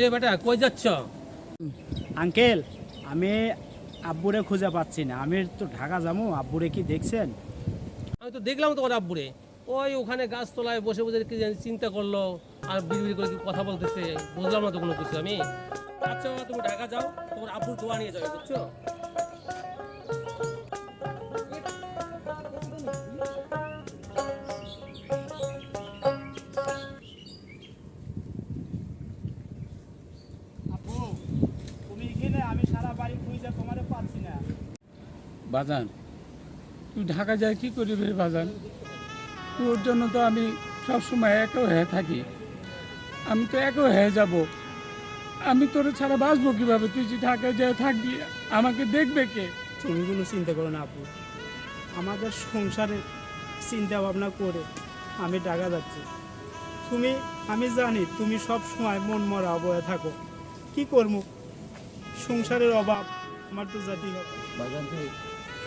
কিরে বেটা কই যাচ্ছ? আঙ্কেল আমি আব্বুরে খুঁজে পাচ্ছি না। আমি তো ঢাকা যাব আব্বুরে কি দেখছেন? আমি তো দেখলাম তোমার আব্বুরে। ওই ওখানে গাছ তোলায় বসে বসে কি জানি চিন্তা করল আর বিড়বিড় করে কি কথা বলতেছে বুঝলাম না তো কোনো কিছু আমি। আচ্ছা তুমি ঢাকা যাও তোমার আব্বুর দোয়া নিয়ে যাবে বুঝছ? বাজান। তুই ঢাকা যায় কি করবি বাজান? তোর জন্য তো আমি সবসময় একেও হয়ে থাকি। আমি তো একেও হয়ে যাব। আমি তোর ছাড়া বাঁচবো কীভাবে? তুই যে ঢাকায় যায় থাকবি আমাকে দেখবে কে? তুমি কোনো চিন্তা করো না আপু। আমাদের সংসারে চিন্তা ভাবনা করে আমি ঢাকা যাচ্ছি। তুমি আমি জানি তুমি সব সময় মন মরা অবয়ে থাকো। কি করব সংসারের অভাব আমার তো জাতি হবে।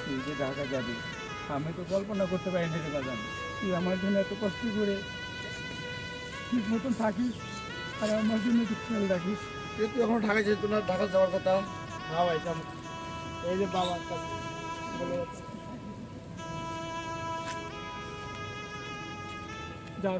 তুই যে ঢাকা যাবি। আমি তো কল্পনা করতে পারি না রে বাজান তুই আমার জন্য এত কষ্ট করে ঠিক মতন থাকিস আর আমার জন্য একটু খেয়াল রাখিস। তুই এখন ঢাকা যেত না ঢাকা যাওয়ার কথা? হ্যাঁ ভাই এই যে বাবার কাছে। বলে যাচ্ছে। যাও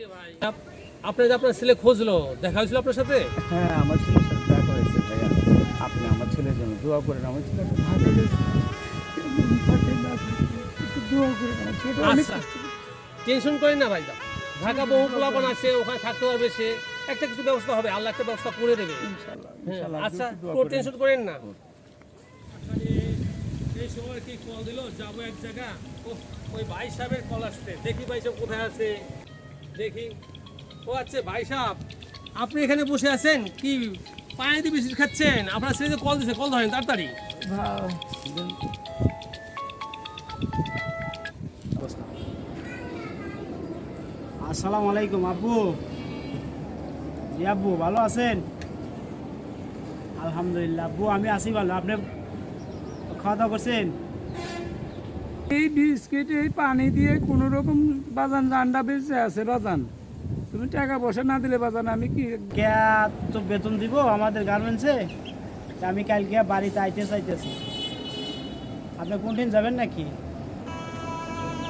সে ভাই। কিরে ভাই আপ- আপনার যে আপনার ছেলে খোঁজলো দেখা হয়েছিল আপনার সাথে? হ্যাঁ আমার ছেলের সাথে দেখা হয়েছে ভাইয়া। আপনি আমার ছেলের জন্য দোয়া করেন আমার ছেলে গেছে দোয়া করেন আমার অনেক আচ্ছা। টেনশন করেন না ভাই ঢাকা বহু পোলাপন আছে ওখানে থাকতে পারবে সে। একটা কিছু ব্যবস্থা হবে আল্লাহ একটা ব্যবস্থা করে দেবে। ইনশাআল্লাহ, হ্যাঁ, আচ্ছা কোনো টেনশন করেন না। এই সময় কি কল দিল যাব এক জায়গা। ওই ভাই সাহেবের কল আসছে। দেখি ভাই সাহেব কোথায় আছে। দেখি। ও আচ্ছা ভাই সাহেব, আপনি এখানে বসে আছেন? কি পায়ে দিয়ে বিস্কুট খাচ্ছেন? আপনার ছেলেকে কল দিছে, কল ধরেন তাড়াতাড়ি। আসসালামু আলাইকুম, আব্বু। জি, আব্বু, ভালো আছেন? আলহামদুলিল্লাহ, আব্বু, আমি আছি ভালো। আপনি খাওয়া দাওয়া করছেন? এই বিস্কিট এই পানি দিয়ে কোনো রকম বাজান রান্না বেঁচে আছে বাজান। তুমি টাকা পয়সা না দিলে বাজান আমি কি কে তো বেতন দিব আমাদের গার্মেন্টসে? তা আমি কালকে বাড়িতে আইতে চাইতেছি। আপনি কোনদিন যাবেন নাকি?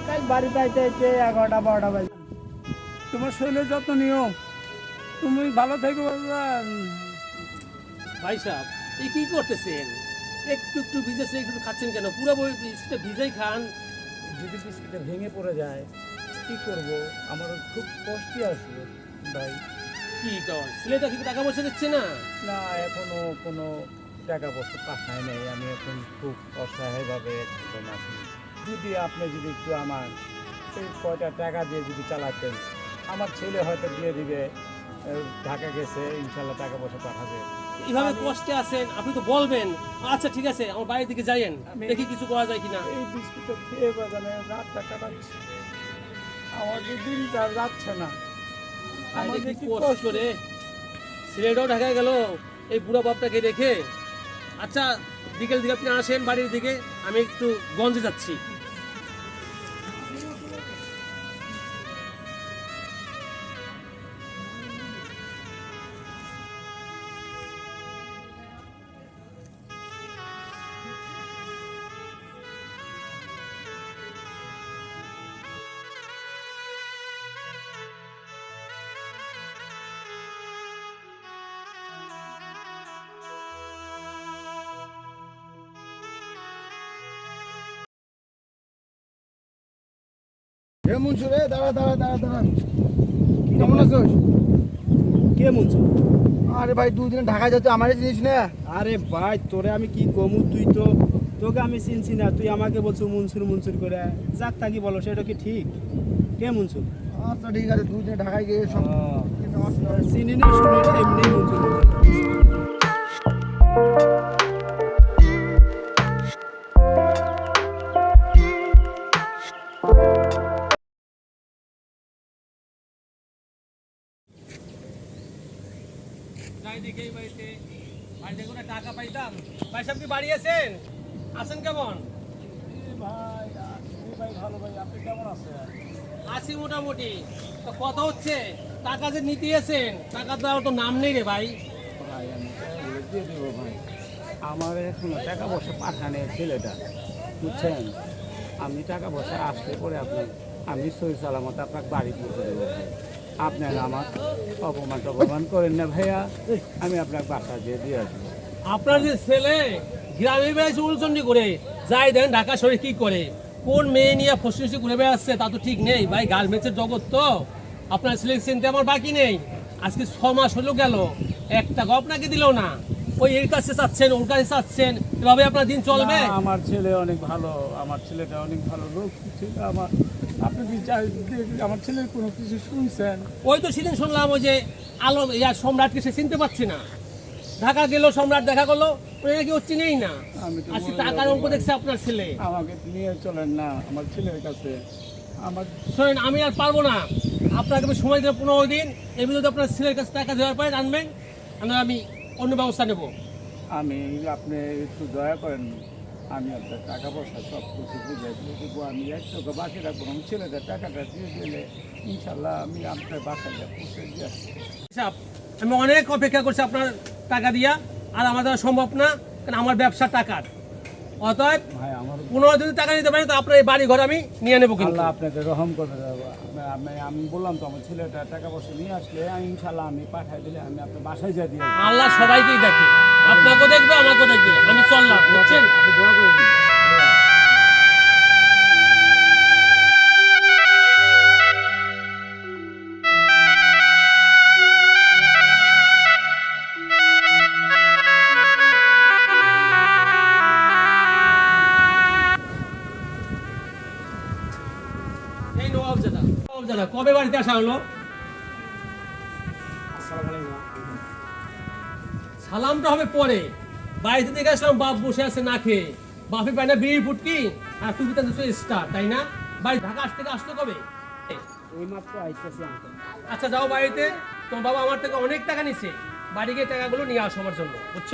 কাল বাড়িতে আইতে আইতে এগারোটা বারোটা বাজে। তোমার শরীরের যত্ন নিও। তুমি ভালো থেকো বাজান। ভাই সাহেব এই কি করতেছেন? একটু একটু ভিজেছে একটু খাচ্ছেন কেন? পুরো বই বিস্কুটটা ভিজাই খান। যদি বিস্কিটটা ভেঙে পড়ে যায় কি করব? আমার খুব কষ্টই আছে ভাই। কি কর ছেলেটা কি টাকা পয়সা দিচ্ছে না? না এখনও কোনো টাকা পয়সা পাঠায় নাই। আমি এখন খুব অসহায়ভাবে একদম আছি। যদি আপনি যদি একটু আমার এই কয়টা টাকা দিয়ে যদি চালাতেন আমার ছেলে হয়তো দিয়ে দিবে ঢাকা গেছে ইনশাল্লাহ টাকা পয়সা পাঠাবে। এইভাবে কষ্টে আছেন আপনি তো বলবেন। আচ্ছা ঠিক আছে আমার বাড়ির দিকে যাইয়েন দেখি কিছু করা যায় কিনা। এই বিস্কুটটা খেয়ে বাজানে রাতটা কাটাচ্ছি। দিনটা যাচ্ছে না। আমার কি কষ্ট রে। ঢাকায় গেল এই বুড়া বাপটাকে রেখে আচ্ছা বিকেল দিকে আপনি আসেন বাড়ির দিকে আমি একটু গঞ্জে যাচ্ছি। হে মুন্সু রে দাঁড়া দাঁড়া দাঁড়া দাঁড়া। কেমন আছোস? কে মুনছো আরে ভাই দুদিন ঢাকায় যাচ্ছে আমারই জিনিস না? আরে ভাই তোরে আমি কি কমু? তুই তো তোকে আমি চিনছি না। তুই আমাকে বলছো মুনসুর মুনসুর করে। যাক থাকি বলো সেটা কি ঠিক? কে মুনসুর? আচ্ছা ঠিক আছে দুদিন ঢাকায় গিয়ে সব চিনি না শুনি এমনি মুনসুর মুনসুর। কি বাড়ি আছেন? আছেন কেমন? ভাই ভাই ভালো ভাই আপনি কেমন আছেন? আছি মোটামুটি। তো কথা হচ্ছে টাকা যে নিতে আছেন টাকা দেওয়ার তো নাম নেই রে ভাই। ভাই আমি দিয়ে দেবো ভাই। আমার এখনও টাকা পয়সা পাঠানে ছেলেটা বুঝছেন? আমি টাকা পয়সা আসলে পরে আপনি আমি সই সালামত আপনার বাড়ি পৌঁছে দেবো ভাই। আপনার আমার অপমান টপমান করেন না ভাইয়া। আমি আপনার বাসা দিয়ে দিয়ে আসব। আপনার যে ছেলে গ্রামে বেড়াইছে উলচন্ডি করে যাই দেন ঢাকা শহরে কি করে? কোন মেয়ে নিয়ে ফসফসি ঘুরে বেড়াচ্ছে তা তো ঠিক নেই। ভাই গার্মেন্টসের জগৎ তো। আপনার ছেলে চিনতে আমার বাকি নেই। আজকে ছ মাস হলো গেল একটা গপ নাকি দিল না? ওই এর কাছে চাচ্ছেন ওর কাছে চাচ্ছেন এভাবে আপনার দিন চলবে? আমার ছেলে অনেক ভালো আমার ছেলেটা অনেক ভালো লোক ছিল আমার আপনি কি আমার ছেলের কোনো কিছু শুনছেন? ওই তো সেদিন শুনলাম ওই যে আলো ইয়া সম্রাটকে সে চিনতে পারছে না। ঢাকা গেল সম্রাট দেখা করল ওই নাকি ও চিনেই না। আমি আজকে বলে টাকার অঙ্ক দেখছে আপনার ছেলে। আমাকে নিয়ে চলেন না আমার ছেলের কাছে। আমার শোনেন আমি আর পারব না। আপনাকে আমি সময় দেবো পনেরো দিন। এর যদি আপনার ছেলের কাছে টাকা দেওয়ার পরে আনবেন। আর আমি অন্য ব্যবস্থা নেব। আমি আপনি একটু দয়া করেন আমি আপনার টাকা পয়সা সব কিছু বুঝে দেবো। আমি এক টাকা বাকি রাখব আমার ছেলেদের টাকাটা দিয়ে দিলে ইনশাল্লাহ আমি আপনার বাসায় যা পৌঁছে দিয়ে আমি অনেক অপেক্ষা করছি আপনার টাকা দিয়া আর আমার দ্বারা সম্ভব না কারণ আমার ব্যবসা টাকার। অতএব ভাই আমার পনেরো যদি টাকা নিতে পারেন তো আপনার এই বাড়ি ঘর আমি নিয়ে নেব কিন্তু। আপনাকে রহম করে দেবো আমি- বললাম তো আমার ছেলেটা টাকা পয়সা নিয়ে আসলে আমি ইনশাল্লাহ আমি পাঠাই দিলে আমি আপনার বাসায় যা দিয়ে আল্লাহ সবাইকেই দেখে। আপনাকেও দেখবে আমাকেও দেখবে। আমি চললাম বুঝছেন? সালামটা হবে পরে। বাড়িতে দেখে আসলাম বাপ বসে আছে না খেয়ে। বাপে পায় না বিড়ি ফুটকি আর তুমি তো স্টার তাই না? বাড়ি ঢাকা আসতে আসতে কবে? আচ্ছা যাও বাড়িতে। তোমার বাবা আমার থেকে অনেক টাকা নিছে। বাড়ি গিয়ে টাকাগুলো নিয়ে আসো আমার জন্য, বুঝছ?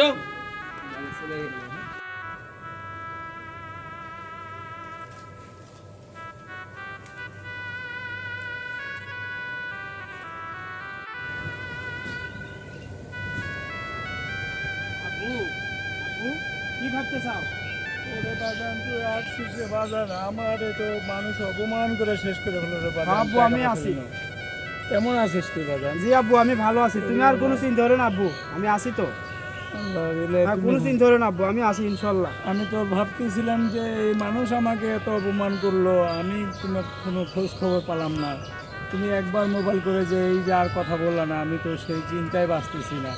কি ভাবতে চাও? ওরে বাজান তুই আসছিস রে বাজান। আমারে তো মানুষ অপমান করে শেষ করে হলো রে বাজান। আব্বু, আমি আছি। কেমন আছিস তুই বাজান? জি আব্বু আমি ভালো আছি। তুমি আর কোনো চিন্তা করো না আব্বু আমি আছি তো। কোনো চিন্তা করো না আব্বু আমি আছি ইনশাল্লাহ আমি তো ভাবতেছিলাম যে এই মানুষ আমাকে এত অপমান করল আমি তোমার কোনো খোঁজ খবর পেলাম না। তুমি একবার মোবাইল করে যে এই যে আর কথা বললা না আমি তো সেই চিন্তায় বাঁচতেছি না।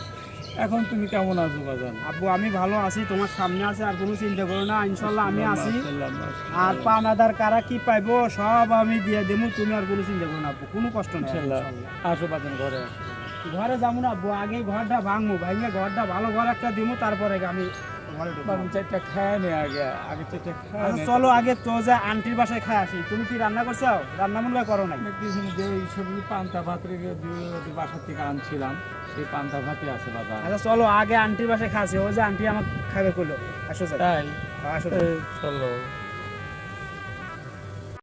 এখন তুমি কেমন আছো বাজান? আব্বু আমি ভালো আছি তোমার সামনে আছে আর কোনো চিন্তা করো না ইনশাল্লাহ আমি আছি। আর পান পানাদার কারা কি পাইবো সব আমি দিয়ে দেবো তুমি আর কোনো চিন্তা করো না আব্বু কোনো কষ্ট নেই আসো বাজান ঘরে ঘরে যাব না আব্বু আগে ঘরটা ভাঙবো ভাঙলে ঘরটা ভালো ঘর একটা দিবো তারপরে আমি চারটা খায় নে আগে আগে চারটা খায় আচ্ছা চলো আগে তো যা আন্টির বাসায় খায় আসি। তুমি কি রান্না করছ? রান্না মনে হয় করো নাই। কিছু এই সবজি পান্তা ভাত রেখে দিয়ে বাসা থেকে আনছিলাম সেই পান্তা ভাতই আছে বাজার আচ্ছা চলো আগে আন্টির বাসায় খাসি ওই যে আন্টি আমাকে খাবে করল আসো তাই? আসো চলো।